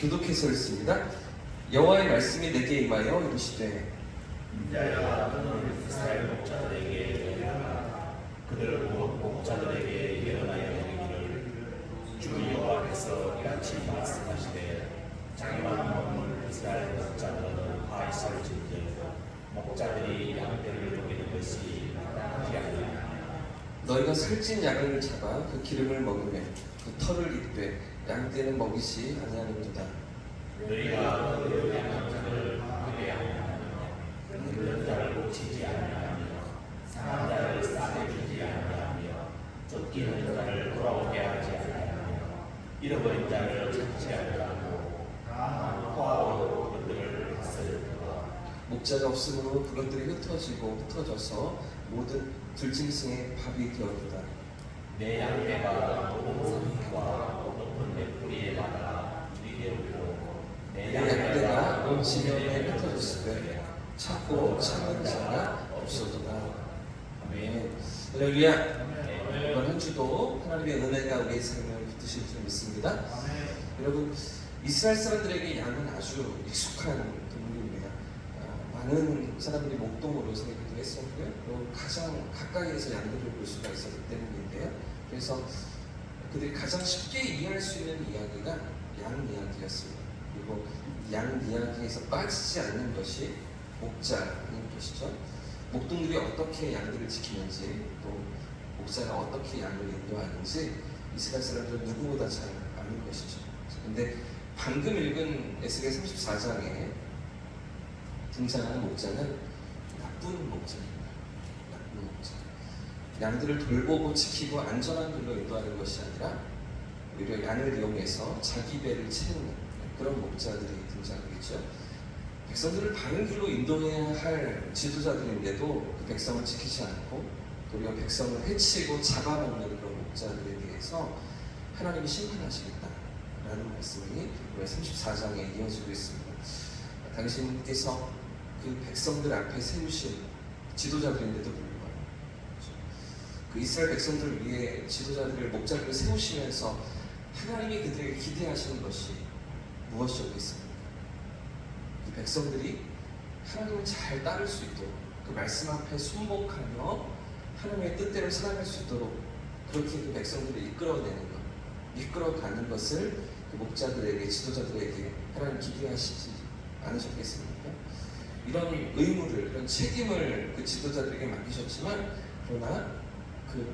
교독해서 읽습니다. 여호와의 말씀이 내게 임하여 이르시되 인자야 너는 이스라엘 목자들에게 예언하라 그들 곧 목자들에게 예언하여 이르기를 주 여호와께서 이같이 말씀하시되 자기만 먹는 이스라엘 목자들은 다 있을진데 목자들이 양떼를 먹이는 것이 마땅하지 아니하냐 너희가 살찐 양을 잡아 그 기름을 먹으며 그 털을 입되 양떼는 먹이지 아니하는도다. 너희가 너희 양들을 하게 하며 늙는 자를 고치지 아니하며 상한 자를 싸게 주지 아니하며 쫓기는 자를 돌아오게 하지 아니하며 잃어버린 자를 찾지 아니하고 다만 포함으로 그들을 다스리도다 목자가 없으므로 그것들이 흩어지고 흩어져서 모든 들짐승의 밥이 되었도다. 내 양떼가 높은 산과 내 뿌리에 받아 누리되고 내 양떼가 온 지면에 흩어졌을 때 찾고 찾는 자가 없어도다. 아멘. 할렐루야. 이번 한 주도 하나님의 은혜가 우리의 삶을 붙으실 줄 믿습니다. 여러분 이스라엘 사람들에게 양은 아주 익숙한 동물입니다. 아, 많은 사람들이 목동으로 생기기도 했었고요. 또 가장 가까이에서 양들을 볼 수가 있었기 때문인데요. 그래서 그들이 가장 쉽게 이해할 수 있는 이야기가 양 이야기였습니다. 그리고 양 이야기에서 빠지지 않는 것이 목자인 것이죠. 목동들이 어떻게 양들을 지키는지 또 목자가 어떻게 양을 인도하는지 이스라엘 사람들은 누구보다 잘 아는 것이죠. 근데 방금 읽은 에스겔 34장에 등장하는 목자는 나쁜 목자입니다. 나쁜 목자. 양들을 돌보고 지키고 안전한 길로 인도하는 것이 아니라 오히려 양을 이용해서 자기 배를 채우는 그런 목자들이 등장하겠죠. 백성들을 바른 길로 인도해야 할 지도자들인데도 그 백성을 지키지 않고 도리어 백성을 해치고 잡아먹는 그런 목자들에 대해서 하나님이 심판하시겠다라는 말씀이 오늘 34장에 이어지고 있습니다. 당신께서 그 백성들 앞에 세우신 지도자들인데도 불구하고 그 이스라엘 백성들을 위해 지도자들을 목자들을 세우시면서 하나님이 그들에게 기대하시는 것이 무엇이었겠습니까? 그 백성들이 하나님을 잘 따를 수 있도록 그 말씀 앞에 순복하며 하나님의 뜻대로 살아갈 수 있도록 그렇게 그 백성들을 이끌어내는 것, 이끌어가는 것을 그 목자들에게 지도자들에게 하나님 기대하시지 않으셨겠습니까? 이런 의무를, 이런 책임을 그 지도자들에게 맡기셨지만 그러나 그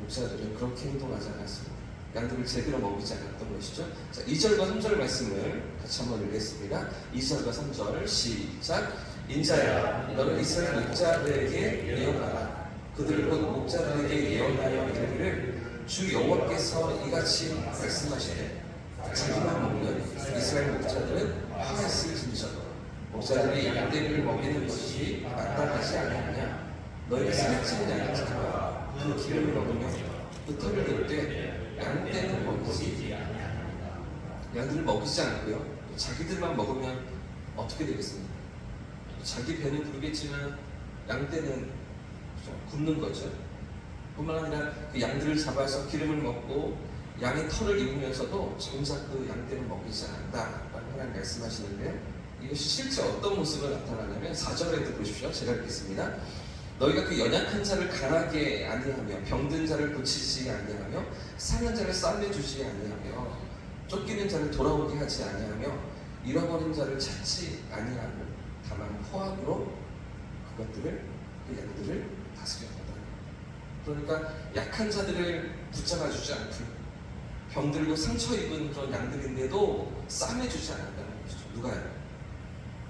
목사들은 그렇게 행동하지 않았습니다. 양들을 제대로 먹이지 않았던 것이죠. 자, 2절과 3절 말씀을 같이 한번 읽겠습니다. 2절과 3절 시작. 인자야, 너는 이스라엘 목자들에게 예언하라. 그들 곧 목자들에게 예언하여 이르기를 주 여호와께서 이같이 말씀하시되 자기만 먹는 이스라엘 목자들은 화했을 진저 목자들이 양떼를 먹이는 것이 마땅하지 않느냐 너희가 살찐 양을 잡아 그 먹으며 그 털을 듣되 양떼는 먹이지 양들을 먹이지 않고요 또 자기들만 먹으면 어떻게 되겠습니까? 자기 배는 부르겠지만 양떼는? 굶는 거죠 뿐만 아니라 그 양들을 잡아서 기름을 먹고 양의 털을 입으면서도 정작 그 양떼는 먹이지 않는다 라고 하나님 말씀하시는데 이것이 실제 어떤 모습으로 나타나냐면 4절에도 보십시오. 제가 읽겠습니다. 너희가 그 연약한 자를 강하게 아니하며 병든 자를 고치지 아니하며 상한 자를 싸매주지 아니하며 쫓기는 자를 돌아오게 하지 아니하며 잃어버린 자를 찾지 아니하고 다만 포악으로 그것들을 그 양들을 다스렸다. 그러니까 약한 자들을 붙잡아 주지 않고 병들고 상처 입은 그런 양들인데도 싸매주지 않았다는 것이죠. 누가요?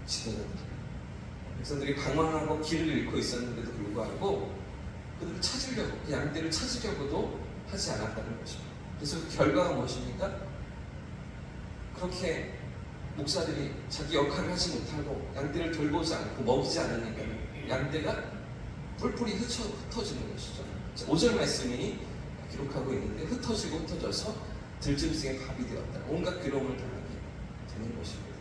지도자들. 백성들이 방황하고 길을 잃고 있었는데도 불구하고 그들을 찾으려고, 그 양떼를 찾으려고도 하지 않았다는 것입니다. 그래서 그 결과가 무엇입니까? 그렇게 목사들이 자기 역할을 하지 못하고 양떼를 돌보지 않고 먹이지 않으니까 양떼가 뿔뿔이 흩어, 흩어지는 것이죠. 5절 말씀이 기록하고 있는데 흩어지고 흩어져서 들짐승의 밥이 되었다. 온갖 괴로움을 당하게 되는 것입니다.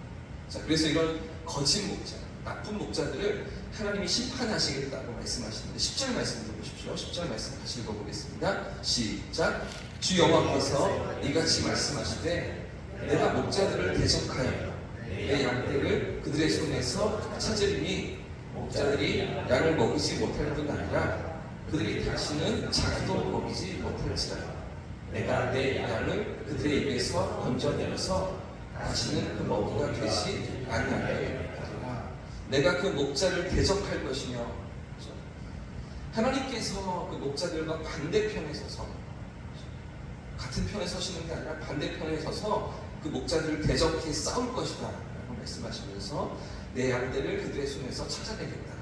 자, 그래서 이런 거짓 목자, 나쁜 목자들을 하나님이 심판하시겠다고 말씀하시는데 10절 말씀 들어보십시오. 10절 말씀 다시 읽어보겠습니다. 시작. 주 여호와께서 이같이 말씀하시되 내가 목자들을 대적하여 내 양떼를 그들의 손에서 찾으리니 목자들이 양을 먹이지 못할 뿐 아니라 그들이 다시는 자기도 먹이지 못할지라 내가 내 양을 그들의 입에서 건져내어서 다시는 그 먹이가 되지 아니하게 내가 그 목자를 대적할 것이며. 하나님께서 그 목자들과 반대편에 서서 같은 편에 서시는 게 아니라 반대편에 서서 그 목자들을 대적해 싸울 것이다 라고 말씀하시면서 내 양떼를 그들의 손에서 찾아내겠다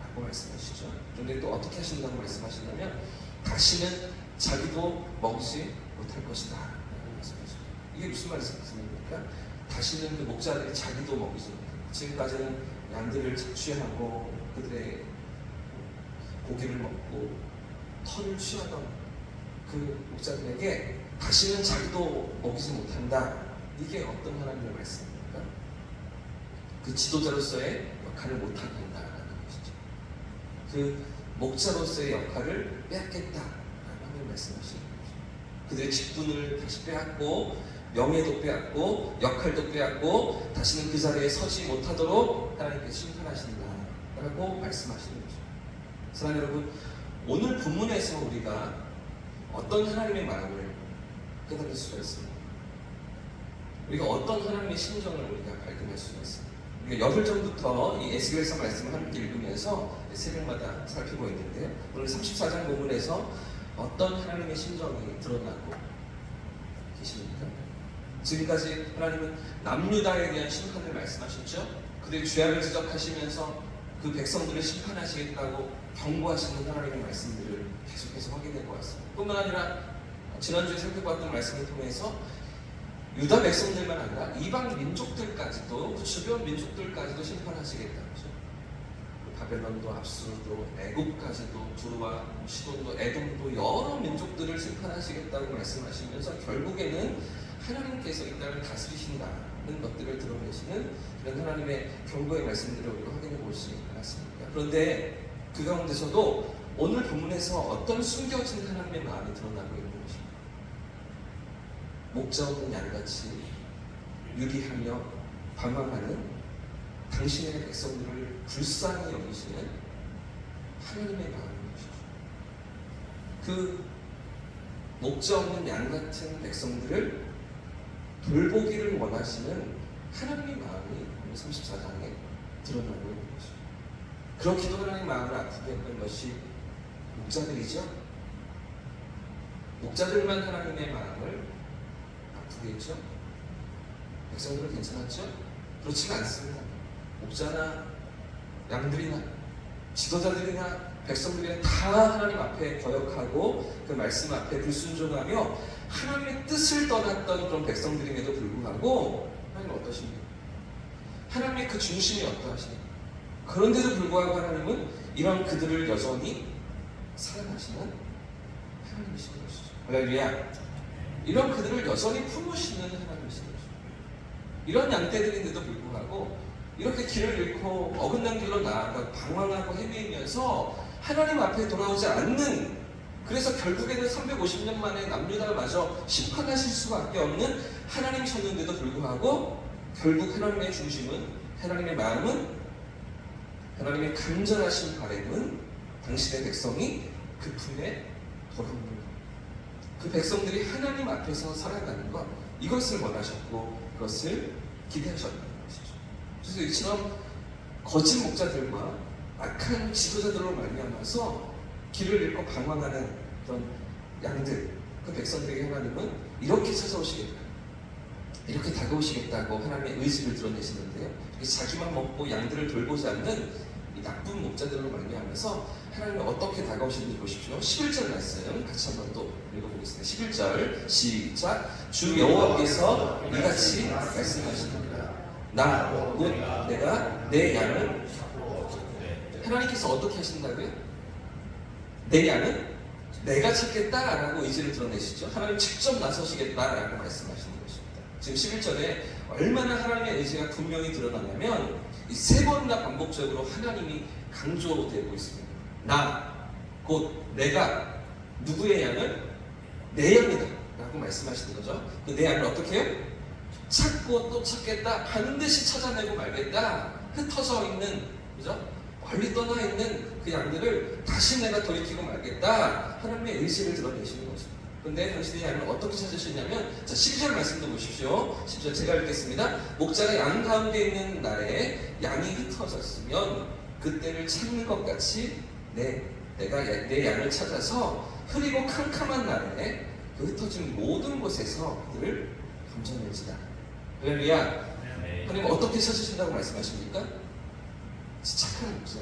라고 말씀하시죠. 그런데 또 어떻게 하신다고 말씀하시냐면 다시는 자기도 먹지 못할 것이다 라고 말씀하시죠. 이게 무슨 말씀입니까? 다시는 그 목자들이 자기도 못할 지금까지는 양들을 착취하고 그들의 고기를 먹고 털을 취하던 그 목자들에게 다시는 자기도 먹이지 못한다. 이게 어떤 하나님의 말씀입니까? 그 지도자로서의 역할을 못하게 한다라는 것이죠. 그 목자로서의 역할을 빼앗겠다라고 하나님 말씀하시는 거죠. 그들의 직분을 다시 빼앗고 명예도 빼앗고 역할도 빼앗고 다시는 그 자리에 서지 못하도록 하나님께서 심판하신다 라고 말씀하시는 거죠. 사랑하는 여러분, 오늘 본문에서 우리가 어떤 하나님의 마음을 깨달을 수가 있습니다. 우리가 어떤 하나님의 심정을 우리가 발견할 수가 있습니다. 우리가 열흘 전부터 이 에스겔서 말씀을 함께 읽으면서 새벽마다 살피고 있는데요. 오늘 34장 본문에서 어떤 하나님의 심정이 드러나고 계십니까? 지금까지 하나님은 남유다에 대한 심판을 말씀하셨죠. 그들의 죄악을 지적하시면서 그 백성들을 심판하시겠다고 경고하시는 하나님의 말씀들을 계속해서 확인해 보았습니다. 뿐만 아니라 지난주에 살펴봤던 말씀을 통해서 유다 백성들만 아니라 이방 민족들까지도 그 주변 민족들까지도 심판하시겠다. 그죠? 바벨론도 압수도 애국까지도 두루와 시돈도 에돔도 여러 민족들을 심판하시겠다고 말씀하시면서 결국에는 하나님께서 이 땅을 다스리신다는 것들을 드러내시는 그런 하나님의 경고의 말씀들을 우리가 확인해 볼 수 있습니다. 그런데 그 가운데서도 오늘 본문에서 어떤 숨겨진 하나님의 마음이 드러나고 있는 것입니다. 목자 없는 양같이 유리하며 방황하는 당신의 백성들을 불쌍히 여기시는 하나님의 마음인 것이죠. 그 목자 없는 양 같은 백성들을 돌보기를 원하시는 하나님의 마음이 오늘 34장에 드러나고 있는 것이죠. 그렇기도 하나님의 마음을 아프게 했던 것이 목자들이죠. 목자들만 하나님의 마음을 아프게 했죠. 백성들은 괜찮았죠? 그렇지가 않습니다. 목자나 양들이나 지도자들이나 백성들이나 다 하나님 앞에 거역하고 그 말씀 앞에 불순종하며 하나님의 뜻을 떠났던 그런 백성들임에도 불구하고 하나님은 어떠십니까? 하나님의 그 중심이 어떠하십니까? 그런데도 불구하고 하나님은 이런 그들을 여전히 사랑하시는 하나님이신 것이죠. 할렐루야. 이런 그들을 여전히 품으시는 하나님이신 것이죠. 이런 양떼들인데도 불구하고 이렇게 길을 잃고 어긋난 길로 나아가 방황하고 헤매면서 하나님 앞에 돌아오지 않는 그래서 결국에는 350년 만에 남유다를 마저 심판하실 수밖에 없는 하나님이셨는데도 불구하고 결국 하나님의 중심은 하나님의 마음은 하나님의 간절하신 바램은 당신의 백성이 그 품에 돌아오는 것. 그 백성들이 하나님 앞에서 살아가는 것 이것을 원하셨고 그것을 기대하셨던 것이죠. 그래서 이처럼 거짓 목자들과 악한 지도자들로 말미암아서 길을 잃고 방황하는 그런 양들, 그 백성들에게 하나님은 이렇게 찾아오시겠다. 이렇게 다가오시겠다고 하나님의 의지를 드러내시는데요. 자기만 먹고 양들을 돌보지 않는 이 나쁜 목자들로 말미암아서 하나님은 어떻게 다가오시는지 보십시오. 11절 말씀 같이 한번 또 읽어보겠습니다. 11절 시작 주 여호와께서 이같이 말씀하시는다. 나곧 내가 내 양을 하나님께서 어떻게 하신다고요? 내 양은 내가 찾겠다라고 의지를 드러내시죠. 하나님 직접 나서시겠다라고 말씀하시는 것입니다. 지금 11절에 얼마나 하나님의 의지가 분명히 드러나냐면 이 세 번이나 반복적으로 하나님이 강조되고 있습니다. 나, 곧 내가 누구의 양을 내 양이다 라고 말씀하시는 거죠. 그 내 양을 어떻게 해요? 찾고 또 찾겠다. 반드시 찾아내고 말겠다. 흩어져 있는 그죠? 멀리 떠나 있는 그 양들을 다시 내가 돌이키고 말겠다. 하나님의 의지를 드러내시는 것입니다. 근데 당신의 양을 어떻게 찾으셨냐면 자 12절 말씀도 보십시오. 10절 제가 읽겠습니다. 목자가 양 가운데 있는 날에 양이 흩어졌으면 그때를 찾는 것 같이 내 내가 야- 내 양을 찾아서 흐리고 캄캄한 날에 그 흩어진 모든 곳에서 그들을 감춰낼지다. 할렐루야. 네. 하나님 어떻게 찾으신다고 말씀하십니까? 착한 목자,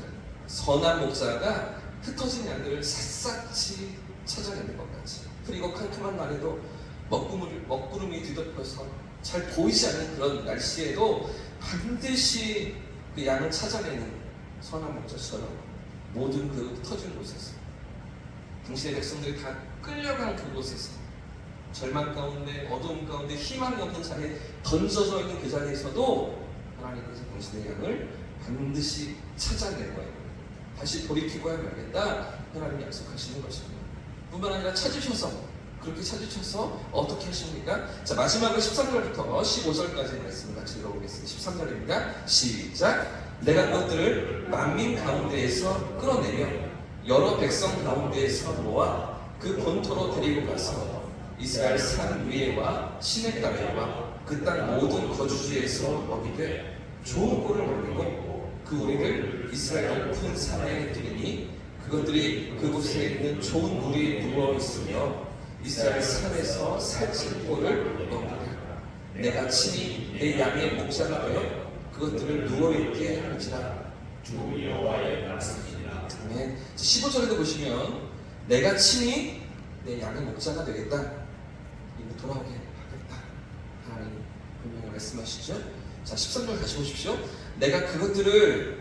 선한 목자가 흩어진 양들을 샅샅이 찾아내는 것 같이. 그리고 캄캄한 날에도 먹구름, 먹구름이 뒤덮여서 잘 보이지 않는 그런 날씨에도 반드시 그 양을 찾아내는 선한 목자처럼 모든 그 흩어진 곳에서 당신의 백성들이 다 끌려간 그곳에서 절망 가운데 어두움 가운데 희망이 없는 자리에 던져져 있는 그 자리에서도 하나님께서 당신의 양을 반드시 찾아낼 거예요. 다시 돌이키고 야 말겠다. 하나님이 약속하시는 것입니다. 뿐만 아니라 찾으셔서 그렇게 찾으셔서 어떻게 하십니까? 자 마지막으로 13절부터 15절까지 말씀 같이 읽어보겠습니다. 13절입니다. 시작. 내가 그것들을 만민 가운데에서 끌어내며 여러 백성 가운데에서 모아 그 본토로 데리고 가서 이스라엘 산 위에와 시냇가에와 그 땅 모든 거주지에서 먹이되 좋은 꼴을 먹이고 그 우리를 이스라엘 높은 산에 두리니 그것들이 그곳에 있는 좋은 물이 누워 있으며 이스라엘 산에서 살찐 꼴을 먹으라 내가 친히 내 양의 목자가 되어 그것들을 누워 있게 할지라 주 여호와의 말씀이니라. 아멘. 15절에도 보시면 내가 친히 내 양의 목자가 되겠다. 이거 돌아오게 하겠다. 하나님 분명히 말씀하시죠. 자 13절 다시 보십시오. 내가 그것들을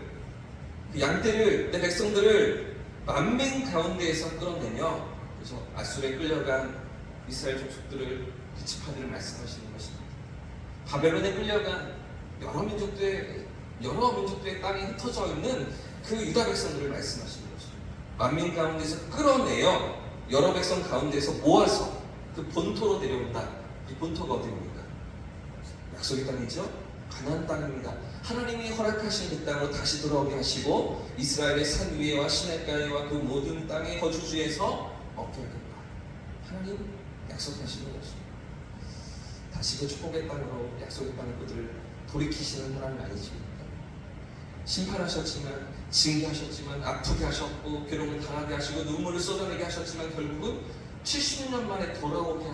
그 양떼를 내 백성들을 만민 가운데에서 끌어내며 그래서 아수르에 끌려간 이스라엘 족속들을 그 지파들을 말씀하시는 것입니다. 바벨론에 끌려간 여러 민족들의 여러 민족들의 땅에 흩어져 있는 그 유다 백성들을 말씀하시는 것입니다. 만민 가운데서 끌어내어 여러 백성 가운데서 모아서 그 본토로 데려온다. 이 본토가 어디입니까? 약속의 땅이죠. 가나안 땅입니다. 하나님이 허락하신 그 땅으로 다시 돌아오게 하시고 이스라엘의 산 위에와 시냇가에와 그 모든 땅의 거주지에서 얻게 하겠다. 하나님 약속하시는 것입니다. 다시 그 축복의 땅으로 약속의 땅의 그들을 돌이키시는 하나님 아니십니까? 심판하셨지만 징계하셨지만 아프게 하셨고 괴로움을 당하게 하시고 눈물을 쏟아내게 하셨지만 결국은 70년 만에 돌아오게